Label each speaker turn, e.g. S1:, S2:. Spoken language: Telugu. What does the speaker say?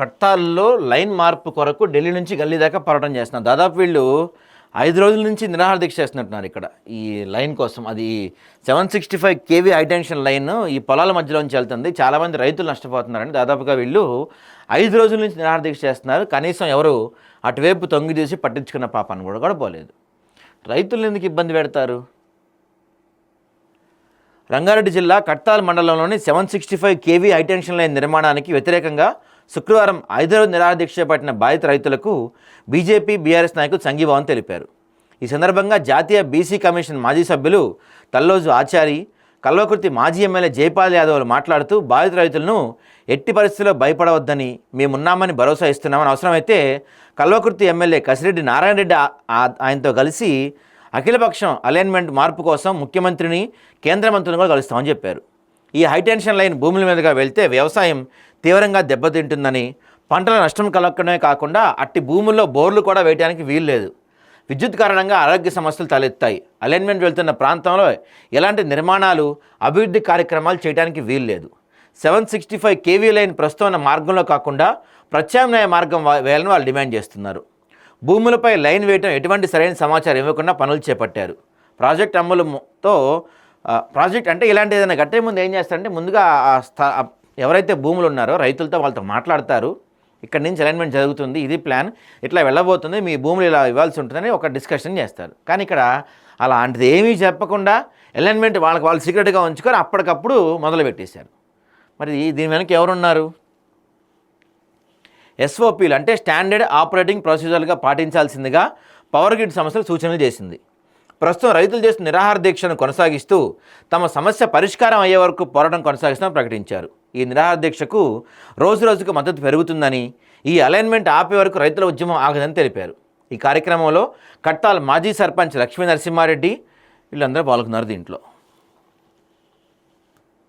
S1: కట్టాల్లో లైన్ మార్పు కొరకు ఢిల్లీ నుంచి గల్లీ దాకా పోరాటం చేస్తున్నారు. దాదాపు వీళ్ళు ఐదు రోజుల నుంచి నిరాహార దీక్ష చేస్తున్నట్టున్నారు ఇక్కడ. ఈ లైన్ కోసం అది seven sixty five KV high tension line ఈ పొలాల మధ్యలోంచి వెళ్తుంది. చాలామంది రైతులు నష్టపోతున్నారని దాదాపుగా వీళ్ళు ఐదు రోజుల నుంచి నిరాహార దీక్ష చేస్తున్నారు. కనీసం ఎవరు అటువైపు తొంగి తీసి పట్టించుకున్న పాపాన్ని కూడా కూడా పోలేదు. రైతులు ఎందుకు ఇబ్బంది పెడతారు? రంగారెడ్డి జిల్లా కట్టాల్ మండలంలోని seven sixty five KV high tension line నిర్మాణానికి వ్యతిరేకంగా శుక్రవారం హైదరాబాద్ నిరాధీక్ష పట్టిన చేపట్టిన బాధిత రైతులకు బీజేపీ బీఆర్ఎస్ నాయకులు సంఘీభావం తెలిపారు. ఈ సందర్భంగా జాతీయ బీసీ కమిషన్ మాజీ సభ్యులు తల్లోజు ఆచారి కల్వకుర్తి మాజీ ఎమ్మెల్యే జైపాల్ యాదవ్ మాట్లాడుతూ బాధిత రైతులను ఎట్టి పరిస్థితుల్లో భయపడవద్దని మేమున్నామని భరోసా ఇస్తున్నామని అవసరమైతే కల్వకుర్తి ఎమ్మెల్యే కసిరెడ్డి నారాయణ రెడ్డి ఆయనతో కలిసి అఖిలపక్షం అలైన్మెంట్ మార్పు కోసం ముఖ్యమంత్రిని కేంద్ర మంత్రులను కూడా కలుస్తామని చెప్పారు. ఈ హైటెన్షన్ లైన్ భూముల మీదుగా వెళ్తే వ్యవసాయం తీవ్రంగా దెబ్బతింటుందని పంటల నష్టం కలగడమే కాకుండా అట్టి భూముల్లో బోర్లు కూడా వేయడానికి వీలు లేదు. విద్యుత్ కారణంగా ఆరోగ్య సమస్యలు తలెత్తాయి. అలైన్మెంట్ వెళ్తున్న ప్రాంతంలో ఎలాంటి నిర్మాణాలు అభివృద్ధి కార్యక్రమాలు చేయడానికి వీలు లేదు. Seven sixty five KV line ప్రస్తుతం ఉన్న మార్గంలో కాకుండా ప్రత్యామ్నాయ మార్గం వేయాలని వాళ్ళు డిమాండ్ చేస్తున్నారు. భూములపై లైన్ వేయటం ఎటువంటి సరైన సమాచారం ఇవ్వకుండా పనులు చేపట్టారు. ప్రాజెక్ట్ అమలుతో ప్రాజెక్ట్ అంటే ఇలాంటి ఏదైనా కట్టే ముందు ఏం చేస్తారంటే ముందుగా ఎవరైతే భూములు ఉన్నారో రైతులతో వాళ్ళతో మాట్లాడతారు. ఇక్కడ నుంచి అలైన్మెంట్ జరుగుతుంది. ఇది ప్లాన్ ఇట్లా వెళ్ళబోతుంది. మీ భూములు ఇలా ఇవ్వాల్సి ఉంటుందని ఒక డిస్కషన్ చేస్తారు. కానీ ఇక్కడ అలాంటిది ఏమీ చెప్పకుండా అలైన్మెంట్ వాళ్ళకి వాళ్ళు సీక్రెట్గా ఉంచుకొని అప్పటికప్పుడు మొదలుపెట్టేశారు. మరి దీని వెనక ఎవరున్నారు? ఎస్ఓపీలు అంటే స్టాండర్డ్ ఆపరేటింగ్ ప్రొసీజర్లుగా పాటించాల్సిందిగా పవర్ గ్రిడ్ సంస్థలు సూచనలు చేసింది. ప్రస్తుతం రైతులు చేసిన నిరాహార దీక్షను కొనసాగిస్తూ తమ సమస్య పరిష్కారం అయ్యే వరకు పోరాటం కొనసాగిస్తామని ప్రకటించారు. ఈ నిరాహార దీక్షకు రోజు రోజుకు మద్దతు పెరుగుతుందని ఈ అలైన్మెంట్ ఆపే వరకు రైతుల ఉద్యమం ఆగదని తెలిపారు. ఈ కార్యక్రమంలో కట్టాల్ మాజీ సర్పంచ్ లక్ష్మీ నరసింహారెడ్డి వీళ్ళందరూ పాల్గొన్నారు దీంట్లో.